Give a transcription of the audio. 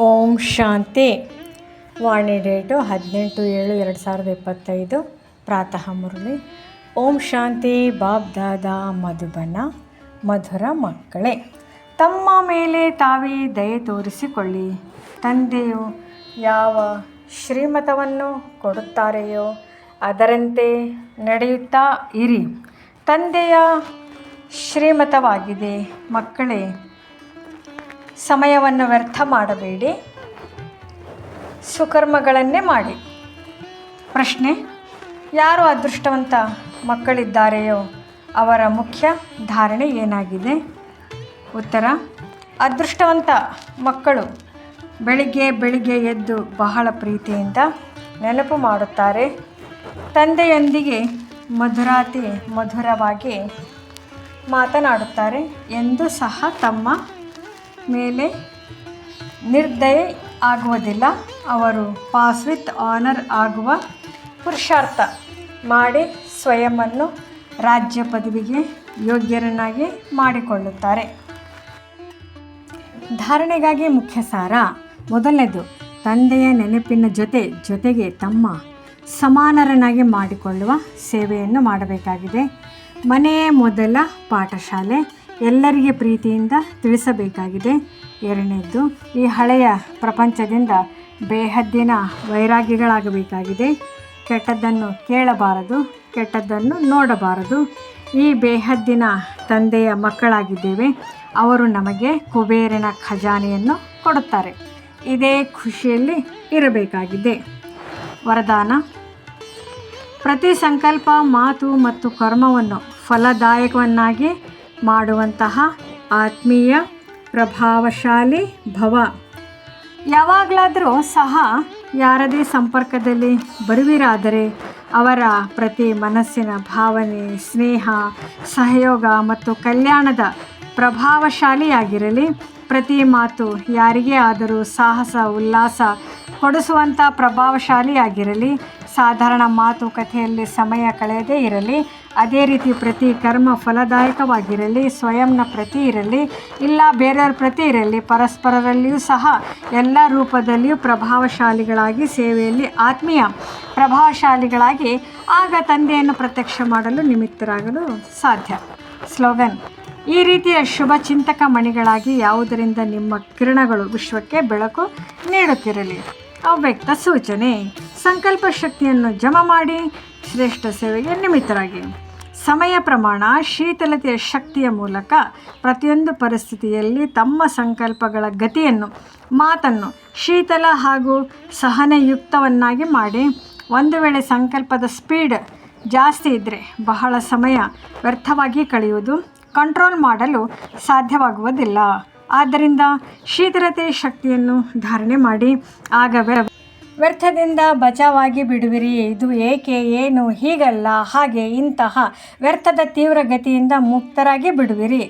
ಓಂ ಶಾಂತಿ. ವಾಣಿ date ಹದಿನೆಂಟು ಏಳು ಎರಡು ಸಾವಿರದ ಇಪ್ಪತ್ತೈದು. ಪ್ರಾತಃ ಮುರಳಿ ಓಂ ಶಾಂತಿ ಬಾಬ್ ದಾದಾ ಮಧುಬನ. ಮಧುರ ಮಕ್ಕಳೇ. ತಮ್ಮ ಮೇಲೆ ತಾವೇ ದಯೆ ತೋರಿಸಿಕೊಳ್ಳಿ. ತಂದೆಯು ಯಾವ ಶ್ರೀಮತವನ್ನು ಕೊಡುತ್ತಾರೆಯೋ ಅದರಂತೆ ನಡೆಯುತ್ತಾ ಇರಿ. ತಂದೆಯ ಶ್ರೀಮತವಾಗಿದೆ. ಮಕ್ಕಳೇ ಸಮಯವನ್ನು ವ್ಯರ್ಥ ಮಾಡಬೇಡಿ. ಸುಕರ್ಮಗಳನ್ನೇ ಮಾಡಿ. ಪ್ರಶ್ನೆ, ಯಾರು ಅದೃಷ್ಟವಂತ ಮಕ್ಕಳಿದ್ದಾರೆಯೋ ಅವರ ಮುಖ್ಯ ಧಾರಣೆ ಏನಾಗಿದೆ? ಉತ್ತರ, ಅದೃಷ್ಟವಂತ ಮಕ್ಕಳು ಬೆಳಿಗ್ಗೆ ಬೆಳಿಗ್ಗೆ ಎದ್ದು ಬಹಳ ಪ್ರೀತಿಯಿಂದ ನೆನಪು ಮಾಡುತ್ತಾರೆ. ತಂದೆಯೊಂದಿಗೆ ಮಧುರಾತಿ ಮಧುರವಾಗಿ ಮಾತನಾಡುತ್ತಾರೆ ಎಂದು ಸಹ ತಮ್ಮ ಮೇಲೆ ನಿರ್ದಯ ಆಗುವುದಿಲ್ಲ. ಅವರು ಪಾಸ್ ವಿತ್ ಆನರ್ ಆಗುವ ಪುರುಷಾರ್ಥ ಮಾಡಿ ಸ್ವಯಂವನ್ನು ರಾಜ್ಯ ಪದವಿಗೆ ಯೋಗ್ಯರನ್ನಾಗಿ ಮಾಡಿಕೊಳ್ಳುತ್ತಾರೆ. ಧಾರಣೆಗಾಗಿ ಮುಖ್ಯ ಸಾರ. ಮೊದಲನೇದು, ತಂದೆಯ ನೆನಪಿನ ಜೊತೆ ಜೊತೆಗೆ ತಮ್ಮ ಸಮಾನರನ್ನಾಗಿ ಮಾಡಿಕೊಳ್ಳುವ ಸೇವೆಯನ್ನು ಮಾಡಬೇಕಾಗಿದೆ. ಮನೆಯೇ ಮೊದಲ ಪಾಠಶಾಲೆ ಎಲ್ಲರಿಗೆ ಪ್ರೀತಿಯಿಂದ ತಿಳಿಸಬೇಕಾಗಿದೆ. ಎರಡನೇದ್ದು ಈ ಹಳೆಯ ಪ್ರಪಂಚದಿಂದ ಬೇಹದ್ದಿನ ವೈರಾಗಿಗಳಾಗಬೇಕಾಗಿದೆ ಕೆಟ್ಟದ್ದನ್ನು ಕೇಳಬಾರದು, ಕೆಟ್ಟದ್ದನ್ನು ನೋಡಬಾರದು. ಈ ಬೇಹದ್ದಿನ ತಂದೆಯ ಮಕ್ಕಳಾಗಿದ್ದೇವೆ. ಅವರು ನಮಗೆ ಕುಬೇರನ ಖಜಾನೆಯನ್ನು ಕೊಡುತ್ತಾರೆ. ಇದೇ ಖುಷಿಯಲ್ಲಿ ಇರಬೇಕಾಗಿದೆ. ವರದಾನ ಪ್ರತಿ ಸಂಕಲ್ಪ ಮಾತು ಮತ್ತು ಕರ್ಮವನ್ನು ಫಲದಾಯಕವನ್ನಾಗಿ ಮಾಡುವಂತಹ ಆತ್ಮೀಯ ಪ್ರಭಾವಶಾಲಿ ಭವ. ಯಾವಾಗಲಾದರೂ ಸಹ ಯಾರದೇ ಸಂಪರ್ಕದಲ್ಲಿ ಬರುವಿರಾದರೆ ಅವರ ಪ್ರತಿ ಮನಸ್ಸಿನ ಭಾವನೆ, ಸ್ನೇಹ, ಸಹಯೋಗ ಮತ್ತು ಕಲ್ಯಾಣದ ಪ್ರಭಾವಶಾಲಿಯಾಗಿರಲಿ. ಪ್ರತಿ ಮಾತು ಯಾರಿಗೇ ಆದರೂ ಸಾಹಸ, ಉಲ್ಲಾಸ ಕೊಡಿಸುವಂಥ ಪ್ರಭಾವಶಾಲಿಯಾಗಿರಲಿ. ಸಾಧಾರಣ ಮಾತುಕತೆಯಲ್ಲಿ ಸಮಯ ಕಳೆಯದೇ ಇರಲಿ, ಅದೇ ರೀತಿ ಪ್ರತಿ ಕರ್ಮ ಫಲದಾಯಕವಾಗಿರಲಿ ಸ್ವಯಂನ ಪ್ರತಿ ಇರಲಿ, ಇಲ್ಲ ಬೇರೆಯವ್ರ ಪ್ರತಿ ಇರಲಿ, ಪರಸ್ಪರರಲ್ಲಿಯೂ ಸಹ ಎಲ್ಲ ರೂಪದಲ್ಲಿಯೂ ಪ್ರಭಾವಶಾಲಿಗಳಾಗಿ ಸೇವೆಯಲ್ಲಿ ಆತ್ಮೀಯ ಪ್ರಭಾವಶಾಲಿಗಳಾಗಿ ಆಗ ತಂದೆಯನ್ನು ಪ್ರತ್ಯಕ್ಷ ಮಾಡಲು ನಿಮಿತ್ತರಾಗಲು ಸಾಧ್ಯ. ಸ್ಲೋಗನ್, ಈ ರೀತಿಯ ಶುಭ ಚಿಂತಕ ಮಣಿಗಳಾಗಿ ಯಾವುದರಿಂದ ನಿಮ್ಮ ಕಿರಣಗಳು ವಿಶ್ವಕ್ಕೆ ಬೆಳಕು ನೀಡುತ್ತಿರಲಿ? ಅವ್ಯಕ್ತ ಸೂಚನೆ. ಸಂಕಲ್ಪ ಶಕ್ತಿಯನ್ನು ಜಮ ಮಾಡಿ ಶ್ರೇಷ್ಠ ಸೇವೆಗೆ ನಿಮಿತ್ತರಾಗಿ. ಸಮಯ ಪ್ರಮಾಣ ಶೀತಲತೆಯ ಶಕ್ತಿಯ ಮೂಲಕ ಪ್ರತಿಯೊಂದು ಪರಿಸ್ಥಿತಿಯಲ್ಲಿ ತಮ್ಮ ಸಂಕಲ್ಪಗಳ ಗತಿಯನ್ನು, ಮಾತನ್ನು ಶೀತಲ ಹಾಗೂ ಸಹನೆಯುಕ್ತವನ್ನಾಗಿ ಮಾಡಿ. ಒಂದು ವೇಳೆ ಸಂಕಲ್ಪದ ಸ್ಪೀಡ್ ಜಾಸ್ತಿ ಇದ್ದರೆ ಬಹಳ ಸಮಯ ವ್ಯರ್ಥವಾಗಿ ಕಳೆಯುವುದು ಕಂಟ್ರೋಲ್ ಮಾಡಲು ಸಾಧ್ಯವಾಗುವುದಿಲ್ಲ. ಆದ್ದರಿಂದ ಶೀತಲತೆಯ ಶಕ್ತಿಯನ್ನು ಧಾರಣೆ ಮಾಡಿ. ಆಗ ವ್ಯರ್ಥದಿಂದ ಬಚಾವಾಗಿ ಬಿಡುವಿರಿ. ಇದು ಏಕೆ ಏನು ಹೀಗಲ್ಲ ಹಾಗೆ ಇಂತಹ ವ್ಯರ್ಥದ ತೀವ್ರ ಗತಿಯಿಂದ ಮುಕ್ತರಾಗಿ ಬಿಡುವಿರಿ.